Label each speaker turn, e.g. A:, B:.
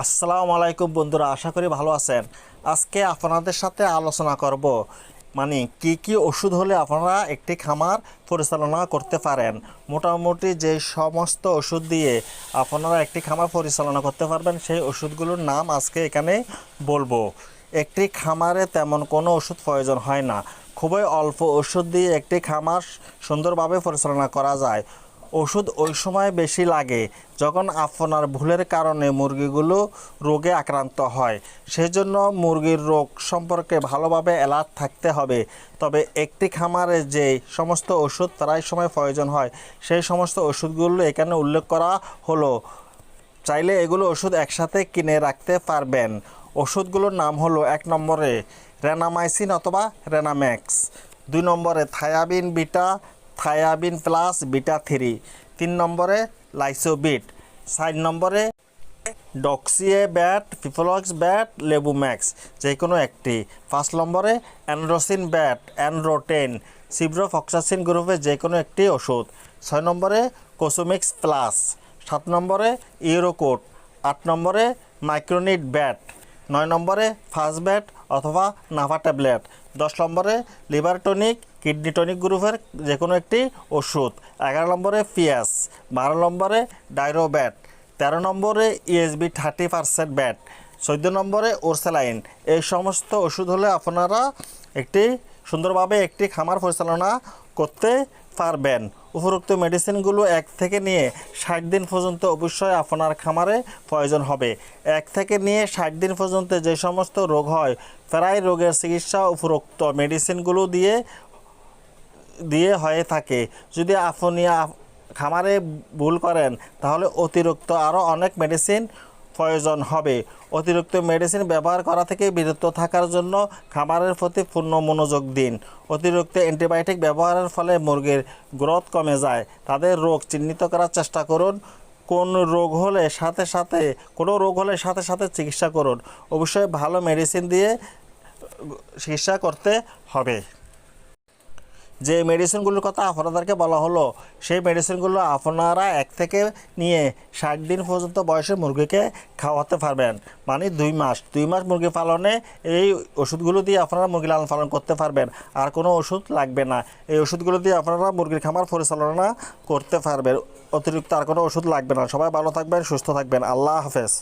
A: আসসালামু আলাইকুম বন্ধুরা, আশা করি ভালো আছেন। আজকে আপনাদের সাথে আলোচনা করব মানে কি কি ওষুধ হলে আপনারা একটি খামার পরিচালনা করতে পারেন। মোটামুটি যে সমস্ত ওষুধ দিয়ে আপনারা একটি খামার পরিচালনা করতে পারবেন, সেই ওষুধগুলোর নাম আজকে এখানে বলব। একটি খামারে তেমন কোনো ওষুধ প্রয়োজন হয় না। খুবই অল্প ওষুধ দিয়ে একটি খামার সুন্দরভাবে পরিচালনা করা যায়। ওষুধ ওই সময় বেশি লাগে যখন আপনার ভুলের কারণে মুরগিগুলো রোগে আক্রান্ত হয়। সেজন্য মুরগির রোগ সম্পর্কে ভালোভাবে অ্যালার্ট থাকতে হবে। তবে একটি খামারে যে সমস্ত ওষুধ প্রায় সময় প্রয়োজন হয়, সেই সমস্ত ওষুধগুলো এখানে উল্লেখ করা হলো। চাইলে এগুলো ওষুধ একসাথে কিনে রাখতে পারবেন। ওষুধগুলোর নাম হলো এক নম্বরে রেনামাইসিন অথবা রেনাম্যাক্স, দুই নম্বরে Thiabin beta Thiabin plus beta three. তিন নম্বরে লাইসোবিট। চার নম্বরে ডক্সিয়ে ব্যাট পিপলক্স ব্যাট লেবু ম্যাক্স যে কোনো একটি। পাঁচ নম্বরে অ্যানড্রোসিন ব্যাট, অ্যানড্রোটেন, সিব্রোফক্সাসিন গ্রুপের যে কোনো একটি ওষুধ। ছয় নম্বরে কোসোমিক্স প্লাস। সাত নম্বরে ইউরোকোট। আট নম্বরে মাইক্রোনিট ব্যাট। নয় নম্বরে ফাস্ট ব্যাট অথবা নাভা ট্যাবলেট। দশ নম্বরে লিভার টনিক কিডনি টনিক গ্রুপের যে কোনো একটি ওষুধ। এগারো নম্বরে পিয়াস বারো নম্বরে ডাইরোব্যাট, তেরো নম্বরে ইএসবি থার্টি পারসেন্ট ব্যাট, চোদ্দ নম্বরে ওরসেলাইন। এই সমস্ত ওষুধ হলে আপনারা একটি সুন্দরভাবে একটি খামার পরিচালনা করতে পারবেন। উপরোক্ত মেডিসিনগুলো এক থেকে নিয়ে ষাট দিন পর্যন্ত অবশ্যই আপনার খামারে প্রয়োজন হবে। এক থেকে নিয়ে ষাট দিন পর্যন্ত যে সমস্ত রোগ হয়, প্রায় রোগের চিকিৎসা উপরোক্ত মেডিসিনগুলো দিয়ে দিয়ে হয়ে থাকে। যদি আপনি খামারে ভুল করেন, তাহলে অতিরিক্ত আরও অনেক মেডিসিন প্রয়োজন হবে। অতিরিক্ত মেডিসিন ব্যবহার করা থেকে বিরত থাকার জন্য খামারের প্রতি পূর্ণ মনোযোগ দিন। অতিরিক্ত অ্যান্টিবায়োটিক ব্যবহারের ফলে মুরগির গ্রোথ কমে যায়। তাদের রোগ চিহ্নিত করার চেষ্টা করুন। কোন রোগ হলে সাথে সাথে, কোনো রোগ হলে সাথে সাথে চিকিৎসা করুন। অবশ্যই ভালো মেডিসিন দিয়ে চিকিৎসা করতে হবে। যে মেডিসিনগুলোর কথা আপনাদেরকে বলা হলো, সেই মেডিসিনগুলো আপনারা এক থেকে নিয়ে ষাট দিন পর্যন্ত বয়সে মুরগিকে খাওয়াতে পারবেন। মানে দুই মাস। দুই মাস মুরগি পালনে এই ওষুধগুলো দিয়ে আপনারা মুরগি লালন পালন করতে পারবেন। আর কোনো ওষুধ লাগবে না। এই ওষুধগুলো দিয়ে আপনারা মুরগির খামার পরিচালনা করতে পারবেন। অতিরিক্ত আর কোনো ওষুধ লাগবে না। সবাই ভালো থাকবেন, সুস্থ থাকবেন। আল্লাহ হাফেজ।